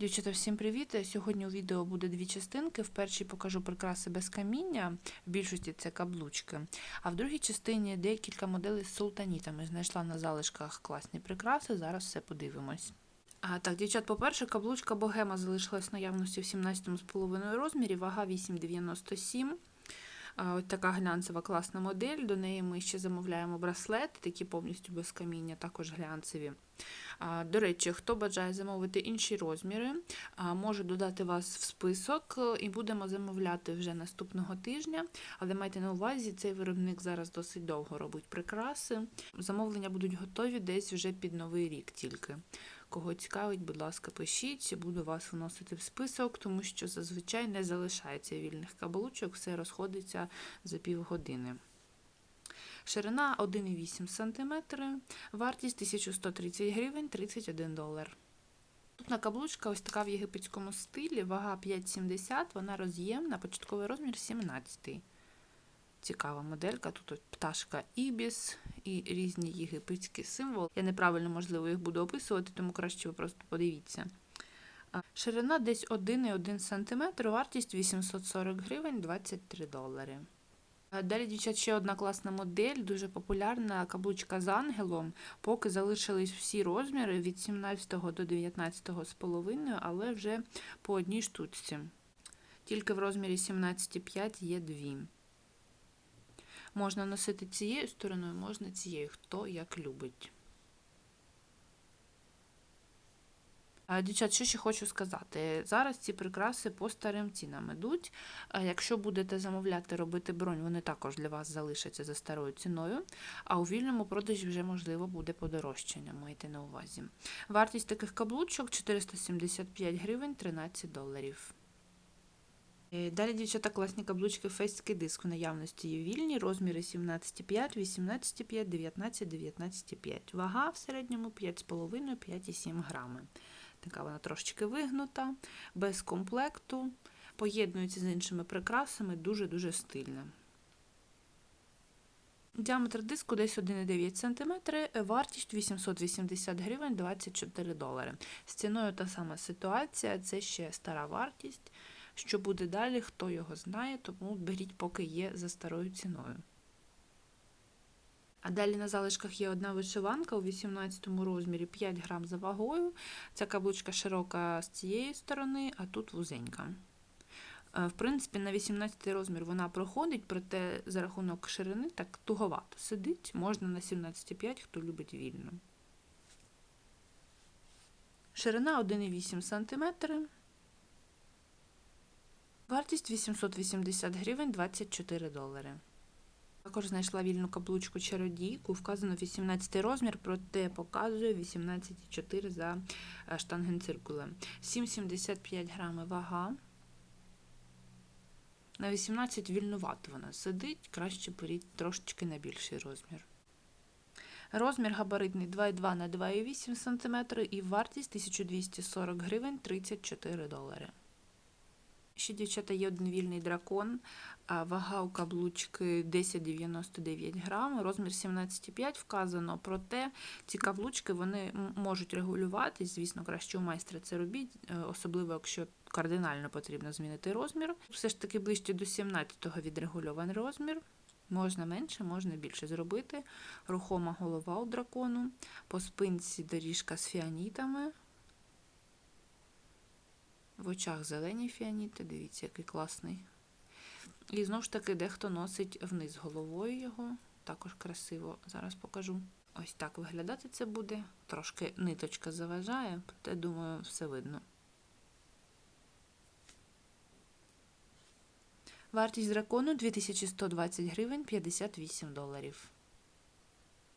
Дівчата, всім привіт! Сьогодні у відео буде дві частинки. В першій покажу прикраси без каміння, в більшості це каблучки. А в другій частині декілька моделей з султанітами. Знайшла на залишках класні прикраси, зараз все подивимось. А, так, дівчат, по-перше, каблучка богема залишилась наявності в 17,5 розмірі, вага 8,97. Ось така глянцева класна модель. До неї ми ще замовляємо браслети, такі повністю без каміння, також глянцеві. До речі, хто бажає замовити інші розміри, можу додати вас в список е, і будемо замовляти вже наступного тижня. Але майте на увазі, цей виробник зараз досить довго робить прикраси. Замовлення будуть готові десь вже під новий рік тільки. Кого цікавить, будь ласка, пишіть, буду вас вносити в список, тому що зазвичай не залишається вільних каблучок, все розходиться за півгодини. Ширина 1,8 см, вартість 1130 гривень 31 долар. Наступна каблучка ось така в єгипетському стилі, вага 5,70, вона роз'ємна, початковий розмір 17. Цікава моделька. Тут пташка Ібіс і різні єгипетські символи. Я неправильно, можливо, їх буду описувати, тому краще ви просто подивіться. Ширина десь 1,1 см, вартість 840 гривень 23 долари. Далі, дівчат, ще одна класна модель, дуже популярна каблучка з ангелом. Поки залишились всі розміри від 17 до 19 з половиною, але вже по одній штучці. Тільки в розмірі 17,5 є дві. Можна носити цією стороною, можна цією, хто як любить. Дівчат, що ще хочу сказати. Зараз ці прикраси по старим цінам ідуть. Якщо будете замовляти, робити бронь, вони також для вас залишаться за старою ціною. А у вільному продажі вже, можливо, буде подорожчання, майте на увазі. Вартість таких каблучок 475 гривень 13 доларів. Е, Далі, дівчата, класні каблучки фейський диск в наявності є вільні, розміри 17,5, 18,5, 19, 19,5. Вага в середньому 5,5-5,7 грами. Така вона трошечки вигнута, без комплекту, поєднується з іншими прикрасами, дуже-дуже стильна. Діаметр диску десь 1,9 см, вартість 880 гривень 24 долари. З ціною та сама ситуація, це ще стара вартість. Що буде далі, хто його знає, тому беріть, поки є за старою ціною. А далі на залишках є одна вишиванка у 18 розмірі 5 грам за вагою. Ця каблучка широка з цієї сторони, а тут вузенька. Е, В принципі, на 18 розмір вона проходить, проте за рахунок ширини так туговато сидить. Можна на 17,5, хто любить вільно. Ширина 1,8 см. Вартість 880 гривень 24 долари. Також знайшла вільну каблучку чародійку, вказано 18 розмір, проте показує 18,4 за е, штангенциркулем. 7,75 грами вага. На 18 вільнувато вона сидить, краще беріть трошечки на більший розмір. Розмір габаритний 2,2 на 2,8 см і вартість 1240 гривень 34 долари. Ще, дівчата, є один вільний дракон, вага у каблучки 10,99 грам, розмір 17,5 вказано, проте ці каблучки вони можуть регулюватись, звісно, краще у майстра це робіть, е, особливо якщо кардинально потрібно змінити розмір. Все ж таки ближче до 17-го відрегульований розмір. Можна менше, можна більше зробити. Рухома голова у дракону, по спинці доріжка з фіанітами. В очах зелені фіаніти, дивіться, який класний. І знову ж таки, дехто носить вниз головою його, також красиво. Зараз покажу. Ось так виглядати це буде. Трошки ниточка заважає, проте, думаю, все видно. Вартість дракону 2120 гривень 58 доларів.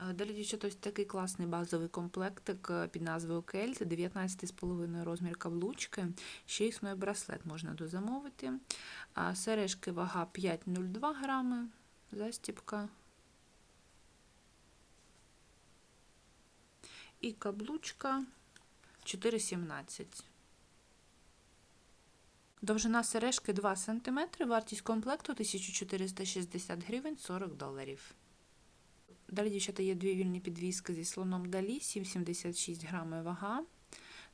Е, Далі, дівчата, ось такий класний базовий комплектик е, під назвою Кельт, 19,5 розмір каблучки, ще існує браслет, можна дозамовити. Сережки вага 5,02 грами, застіпка. І каблучка 4,17. Довжина сережки 2 см, вартість комплекту 1460 гривень 40 доларів. Далі, дівчата, є дві вільні підвіски зі слоном далі, 7,76 грами вага.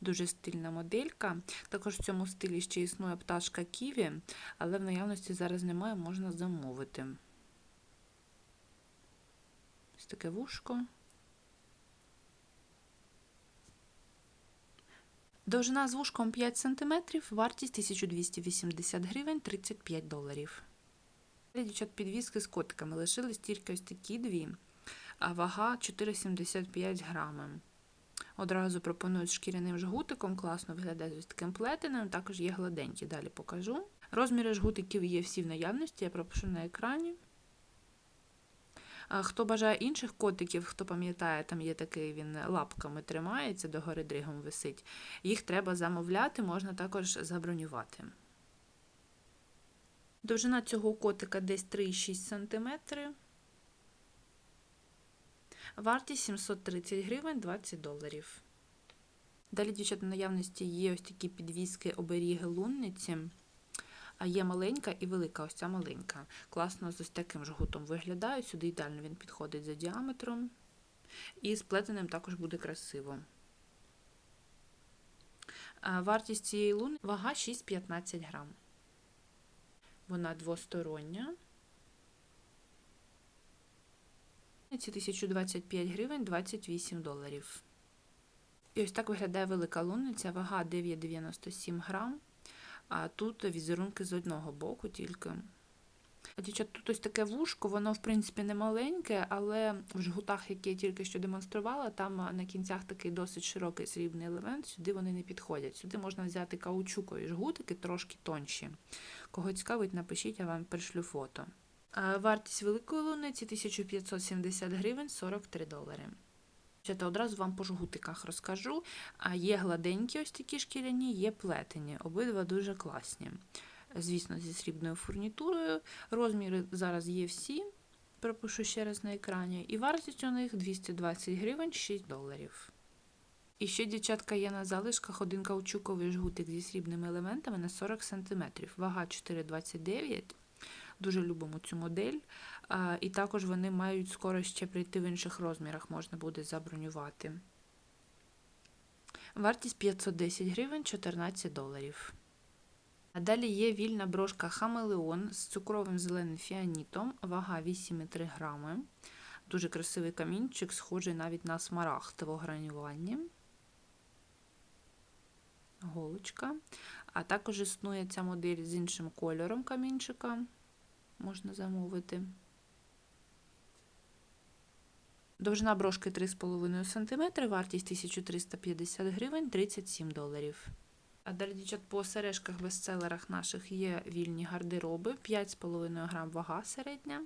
Дуже стильна моделька. Також в цьому стилі ще існує пташка Ківі, але в наявності зараз немає, можна замовити. Ось таке вушко. Довжина з вушком 5 см, вартість 1280 гривень 35 доларів. Дівчат підвіски з котиками лишились тільки ось такі дві, а вага 4,75 грами. Одразу пропонують з шкіряним жгутиком, класно виглядає з таким плетеним, також є гладенькі, далі покажу. Розміри жгутиків є всі в наявності, я пропишу на екрані. Хто бажає інших котиків, хто пам'ятає, там є такий він лапками тримається, догори дригом висить. Їх треба замовляти, можна також забронювати. Довжина цього котика десь 3,6 см. Вартість 730 гривень 20 доларів. Далі, дівчата, наявності є ось такі підвіски оберіги лунниці. А є маленька і велика, ось ця маленька. Класно з ось таким жгутом виглядає. Сюди ідеально він підходить за діаметром. І з плетеним також буде красиво. Вартість цієї луни вага 6-15 грам. Вона двостороння. Ці 1025 гривень 28 доларів. І ось так виглядає велика лунниця, вага 9,97 грам. А тут візерунки з одного боку тільки. Дівчат, тут ось таке вушко, воно, в принципі, не маленьке, але в жгутах, які я тільки що демонструвала, там на кінцях такий досить широкий срібний елемент, сюди вони не підходять. Сюди можна взяти каучукові жгутики, трошки тонші. Кого цікавить, напишіть, я вам пришлю фото. Вартість великої луниці 1570 гривень 43 долари. Та одразу вам по жгутиках розкажу. Є гладенькі ось такі шкіряні, є плетені. Обидва дуже класні. Звісно, зі срібною фурнітурою. Розміри зараз є всі, пропишу ще раз на екрані. І вартість у них 220 гривень 6 доларів. І ще, дівчатка, є на залишках один каучуковий жгутик зі срібними елементами на 40 см. Вага 4,29 Дуже любимо цю модель. І також вони мають скоро ще прийти в інших розмірах, можна буде забронювати. Вартість 510 гривень 14 доларів. А далі є вільна брошка Хамелеон з цукровим зеленим фіанітом, вага 8,3 грами. Дуже красивий камінчик, схожий навіть на смарагд в огранюванні. Голочка. А також існує ця модель з іншим кольором камінчика можна замовити. Довжина брошки 3,5 см, вартість 1350 гривень 37 доларів. А далі, дівчат, по сережках бестселерах наших є вільні гардероби, 5,5 грам вага середня.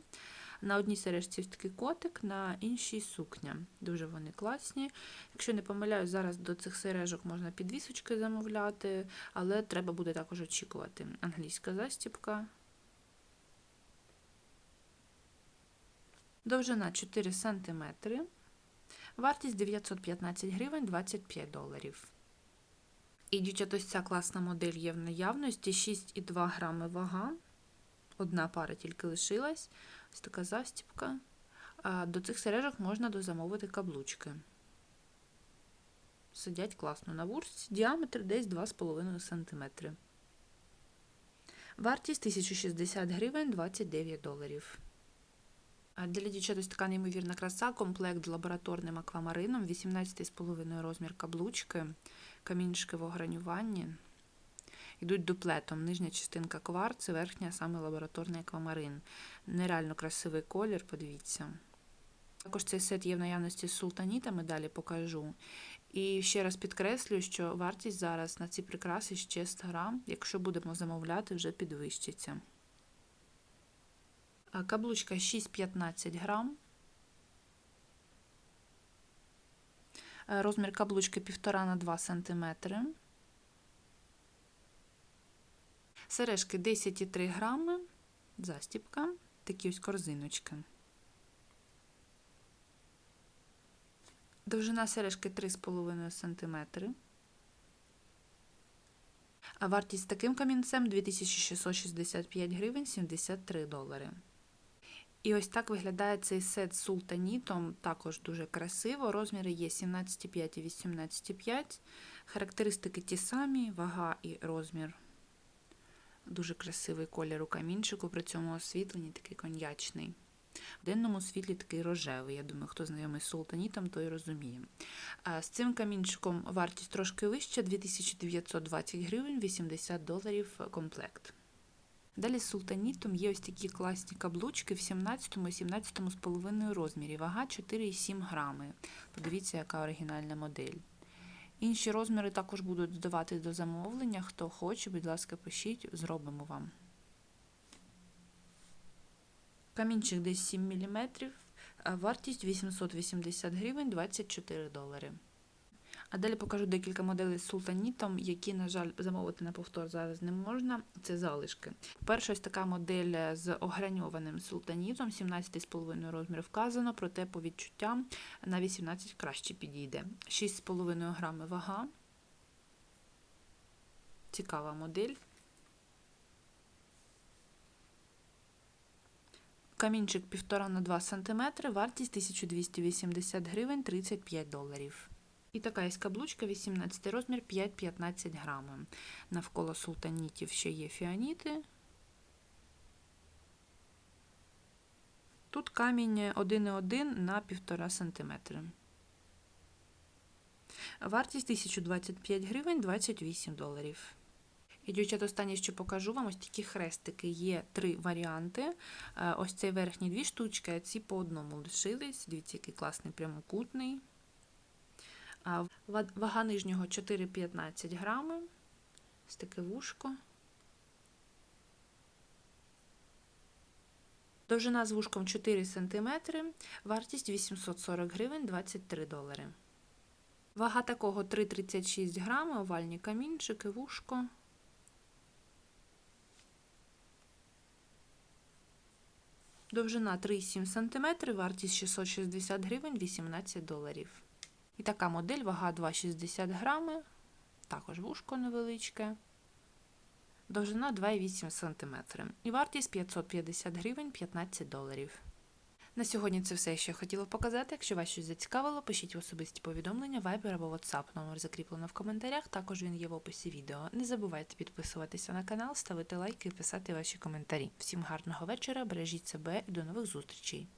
На одній сережці такий котик, на іншій сукня. Дуже вони класні. Якщо не помиляюсь, зараз до цих сережок можна підвісочки замовляти, але треба буде також очікувати. Англійська застіпка. Довжина 4 см, вартість 915 гривень 25 доларів. І дівчат, ось ця класна модель є в наявності 6,2 грами вага. Одна пара тільки лишилась. Ось така застіпка. До цих сережок можна дозамовити каблучки. Сидять класно на вурсі, діаметр десь 2,5 см. Вартість 1060 гривень 29 доларів. Для дівчат ось така неймовірна краса, комплект з лабораторним аквамарином, 18,5 розмір каблучки, камінчики в огранюванні. Йдуть дуплетом. Нижня частинка кварци, верхня саме лабораторний аквамарин. Нереально красивий колір, подивіться. Також цей сет є в наявності з султанітами, далі покажу. І ще раз підкреслюю, що вартість зараз на ці прикраси ще стара, якщо будемо замовляти, вже підвищиться. Каблучка 6-15 грам. Розмір каблучки 1,5 на 2 см. Сережки 10,3 грами, застіпка, такі ось корзиночки. Довжина сережки 3,5 см. А вартість таким камінцем 2665 гривень 73 долари. І ось так виглядає цей сет з султанітом, також дуже красиво. Розміри є 17,5 і 18,5. Характеристики ті самі, вага і розмір. Дуже красивий колір у камінчику, при цьому освітленні такий коньячний. В денному світлі такий рожевий. Я думаю, хто знайомий з султанітом, той розуміє. З цим камінчиком вартість трошки вища 2920 гривень, 80 доларів комплект. Далі з султанітом є ось такі класні каблучки в 17 і 17 з половиною розмірі. Вага 4,7 грами. Подивіться, яка оригінальна модель. Інші розміри також будуть додавати до замовлення. Хто хоче, будь ласка, пишіть, зробимо вам. Камінчик десь 7 мм, вартість 880 гривень 24 долари. А далі покажу декілька моделей з султанітом, які, на жаль, замовити на повтор зараз не можна. Це залишки. Перша ось така модель з ограньованим султанітом, 17,5 розмір вказано, проте по відчуттям на 18 краще підійде. 6,5 грами вага. Цікава модель. Камінчик 1,5 на 2 см, вартість 1280 гривень 35 доларів. І така є каблучка 18 розмір 5-15 грами. Навколо султанітів ще є фіаніти. Тут камінь 1,1 на 1,5 см. Вартість 1025 гривень 28 доларів. І, дівчат, останнє, що покажу вам, ось такі хрестики. Є три варіанти. Е, Ось цей верхні дві штучки, а ці по одному лишились. Дивіться, який класний прямокутний. Вага нижнього 4,15 грами. Ось вушко. Довжина з вушком 4 см, вартість 840 гривень 23 долари. Вага такого 3,36 грами, овальні камінчики, вушко. Довжина 3,7 см, вартість 660 гривень 18 доларів. І така модель, вага 2,60 грами, також вушко невеличке. Довжина 2,8 см. І вартість 550 гривень 15 доларів. На сьогодні це все, що я хотіла показати. Якщо вас щось зацікавило, пишіть в особисті повідомлення, Viber або WhatsApp. Номер закріплено в коментарях, також він є в описі відео. Не забувайте підписуватися на канал, ставити лайки і писати ваші коментарі. Всім гарного вечора, бережіть себе і до нових зустрічей!